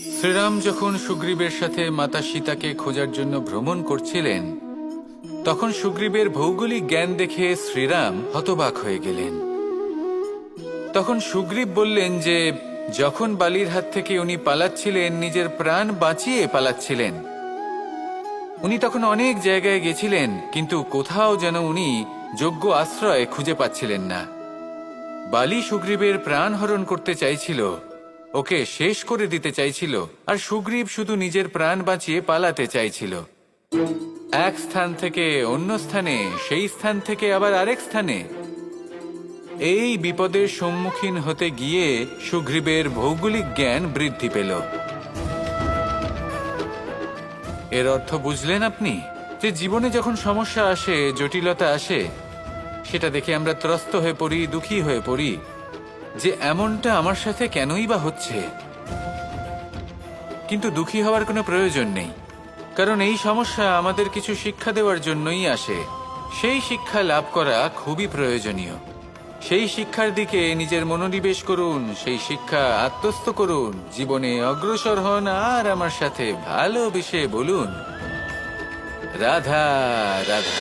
শ্রীরাম যখন সুগ্রীবের সাথে মাতা সীতাকে খোঁজার জন্য ভ্রমণ করছিলেন, তখন সুগ্রীবের ভৌগোলিক জ্ঞান দেখে শ্রীরাম হতবাক হয়ে গেলেন। তখন সুগ্রীব বললেন যে, যখন বালির হাত থেকে উনি পালাচ্ছিলেন, নিজের প্রাণ বাঁচিয়ে পালাচ্ছিলেন। উনি তখন অনেক জায়গায় গেছিলেন, কিন্তু কোথাও যেন উনি যোগ্য আশ্রয় খুঁজে পাচ্ছিলেন না। বালি সুগ্রীবের প্রাণ হরণ করতে চাইছিল। ওকে শেষ করে দিতে চাইছিল, আর সুগ্রীব শুধু নিজের প্রাণ বাঁচিয়ে পালাতে চাইছিল। এক স্থান থেকে অন্য স্থানে, সেই স্থান থেকে আবার আরেক স্থানে। এই বিপদের সম্মুখীন হতে গিয়ে সুগ্রীবের ভৌগোলিক জ্ঞান বৃদ্ধি পেল। এর অর্থ বুঝলেন আপনি? যে জীবনে যখন সমস্যা আসে, জটিলতা আসে, সেটা দেখে আমরা ত্রস্ত হয়ে পড়ি, দুঃখী হয়ে পড়ি। যে এমনটা আমার সাথে কেনই বা হচ্ছে। কিন্তু দুঃখী হওয়ার কোনো প্রয়োজন নেই। কারণ এই সমস্যা আমাদের কিছু শিক্ষা দেওয়ার জন্যই আসে। সেই শিক্ষা লাভ করা খুবই প্রয়োজনীয়। সেই শিক্ষার দিকে নিজের মনোনিবেশ করুন, সেই শিক্ষা আত্মস্থ করুন, জীবনে অগ্রসর হন আর আমার সাথে ভালোবেসে বলুন। রাধা রাধা।